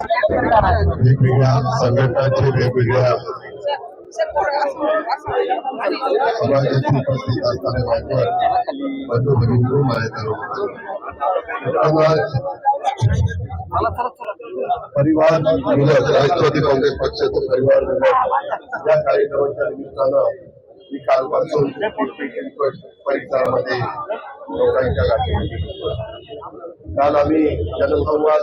वेगवेगळ्या संघटनाचे वेगवेगळ्या समाजाची उपस्थित परिवार विरोध राष्ट्रवादी काँग्रेस पक्षाचे परिवार विरोध. या कार्यक्रमाच्या निमित्तानं मी कालपासून परिसरामध्ये लोकांच्या गाठी काल आम्ही जनसंवाद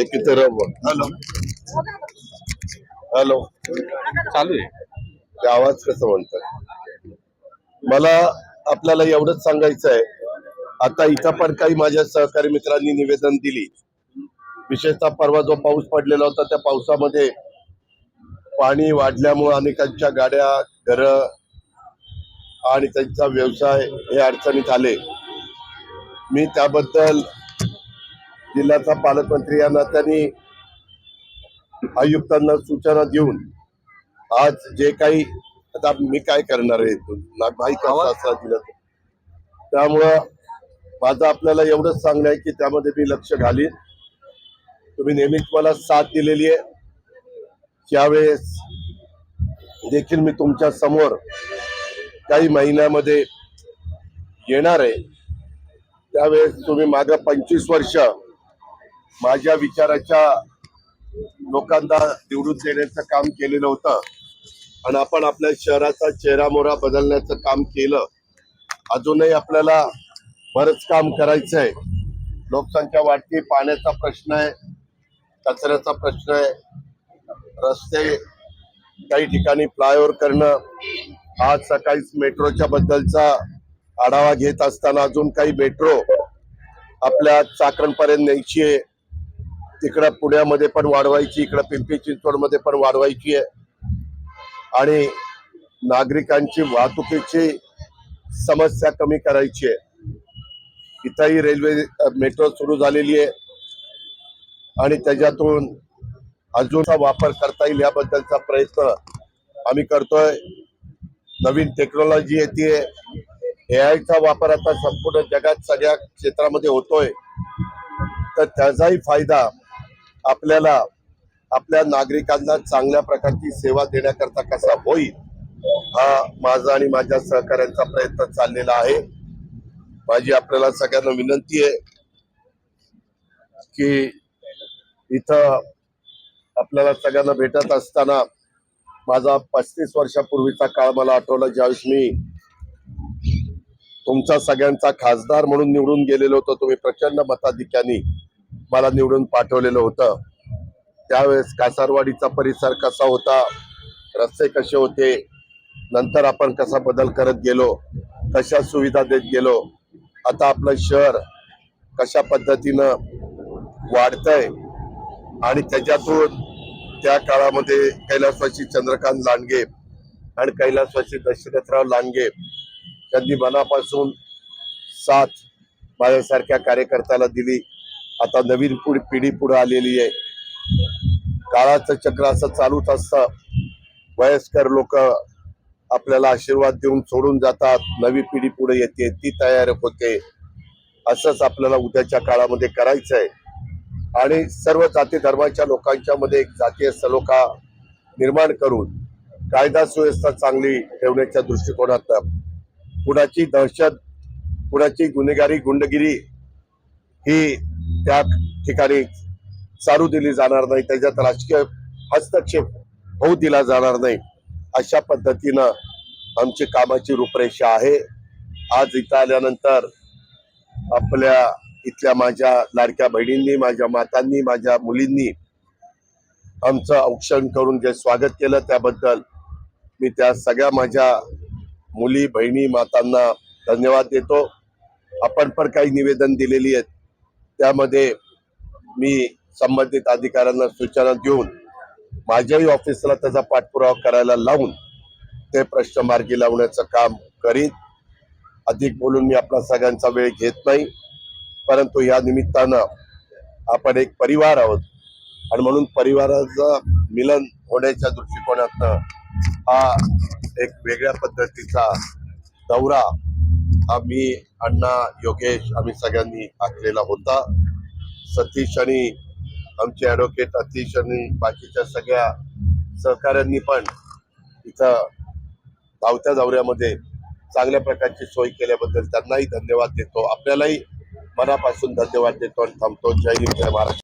एक तरफ हॅलो. हॅलो. चालू आहे. आवाज कसं म्हणतात मला आपल्याला एवढंच सांगायचं आहे. आता इथं पण काही माझ्या सहकारी मित्रांनी निवेदन दिली. विशेषतः परवा जो पाऊस पडलेला होता त्या पावसामध्ये पाणी वाढल्यामुळे अनेकांच्या गाड्या घर आणि त्यांचा व्यवसाय हे अडचणीत आले. मी त्याबद्दल जिल्ह्याचा पालकमंत्री या नात्याने आयुक्तांना सूचना देऊन आज जे काही आता मी काय करणार आहे नागभाई कसा. त्यामुळं माझं आपल्याला एवढंच सांगणं आहे की त्यामध्ये मी लक्ष घालीन. तुम्ही नेहमीच मला साथ दिलेली आहे. त्यावेळेस देखील मी तुमच्यासमोर काही महिन्यामध्ये येणार आहे. त्यावेळेस तुम्ही माग पंचवीस वर्ष माझ्या विचाराच्या लोकांना निवडून देण्याचं काम केलेलं होतं. आणि आपण आपल्या शहराचा चेहरामोरा बदलण्याचं काम केलं. अजूनही आपल्याला बरंच काम करायचं आहे लोकसंख्या वाढती पाण्याचा प्रश्न आहे कचऱ्याचा प्रश्न आहे रस्ते काही ठिकाणी फ्लायओव्हर करणं. आज सकाळीच मेट्रोच्या बद्दलचा आढावा घेत असताना अजून काही मेट्रो आपल्या चाकणपर्यंत न्यायची आहे. इकडं पुण्यामध्ये पण वाढवायची इकडं पिंपरी चिंचवडमध्ये पण वाढवायची आहे. आणि नागरिकांची वाहतुकीची समस्या कमी करायची आहे. इथंही रेल्वे मेट्रो सुरू झालेली आहे. आणि त्याच्यातून अजूनचा वापर करता येईल याबद्दलचा प्रयत्न आम्ही करतोय. नवीन टेक्नॉलॉजी येते ए आयचा वापर आता संपूर्ण जगात सगळ्या क्षेत्रामध्ये होतोय. तर त्याचाही फायदा आपल्याला आपल्या नागरिकांना चांगल्या प्रकारची सेवा देण्याकरता कसा होईल हा माझा आणि माझ्या सहकाऱ्यांचा प्रयत्न चाललेला आहे. माझी आपल्याला सगळ्यांना विनंती आहे की इथं आपल्याला सगळ्यांना भेटत असताना माझा पस्तीस वर्षापूर्वीचा काळ मला आठवला ज्यावेळेस मी तुमचा सगळ्यांचा खासदार म्हणून निवडून गेलेलो होतो. तुम्ही प्रचंड मताधिक्याने मला निवडून पाठवलेलं होतं. त्यावेळेस कासारवाडीचा परिसर कसा होता रस्ते कसे होते नंतर आपण कसा बदल करत गेलो कशा सुविधा देत गेलो आता आपलं शहर कशा पद्धतीनं वाढतंय आणि त्याच्यातून त्या काळामध्ये कैलासवासी चंद्रकांत लांडगे आणि कैलासवासी दशरथराव लांडगे त्यांनी मनापासून साथ माझ्यासारख्या कार्यकर्त्याला दिली. आता नवीन पुढे पिढी पुढे आलेली आहे. काळाचं चक्र असं चालूच असतं. वयस्कर लोक आपल्याला आशीर्वाद देऊन सोडून जातात. नवी पिढी पुढे येते ती तयार होते. असंच आपल्याला उद्याच्या काळामध्ये करायचं आहे आणि सर्व जाती धर्माच्या लोकांच्या मध्ये एक जातीय सलोखा निर्माण करून कायदा सुव्यवस्था चांगली ठेवण्याच्या दृष्टिकोनात कुणाची दहशत कुणाची गुन्हेगारी गुंडगिरी ही त्या ठिकाणी चालू दिली जाणार नाही. त्याच्यात राजकीय हस्तक्षेप होऊ दिला जाणार नाही. अशा पद्धतीनं आमची कामाची रूपरेषा आहे. आज इथं आल्यानंतर आपल्या इथल्या माझ्या लाडक्या बहिणींनी माझ्या मातांनी माझ्या मुलींनी आमचं औक्षण करून जे स्वागत केलं त्याबद्दल मी त्या सगळ्या माझ्या मुली बहिणी मातांना धन्यवाद देतो. आपण पण काही निवेदन दिलेली आहेत. त्यामध्ये मी संबंधित अधिकाऱ्यांना सूचना देऊन माझ्याही ऑफिसला त्याचा पाठपुरावा करायला लावून ते प्रश्न मार्गी लावण्याचं काम करीत अधिक बोलून मी आपला सगळ्यांचा वेळ घेत नाही परंतु या निमित्तानं आपण एक परिवार आहोत. आणि म्हणून परिवाराचं मिलन होण्याच्या दृष्टिकोनातनं हा एक वेगळ्या पद्धतीचा दौरा आम्ही अण्णा योगेश आम्ही सगळ्यांनी आखलेला होता. सतीश आणि आमचे ॲडव्होकेट अतिश आणि बाकीच्या सगळ्या सहकाऱ्यांनी पण इथं धावत्या दौऱ्यामध्ये चांगल्या प्रकारची सोय केल्याबद्दल त्यांनाही धन्यवाद देतो. आपल्यालाही मनापासून धन्यवाद देतो आणि थांबतो. जय हिंद जय महाराष्ट्र.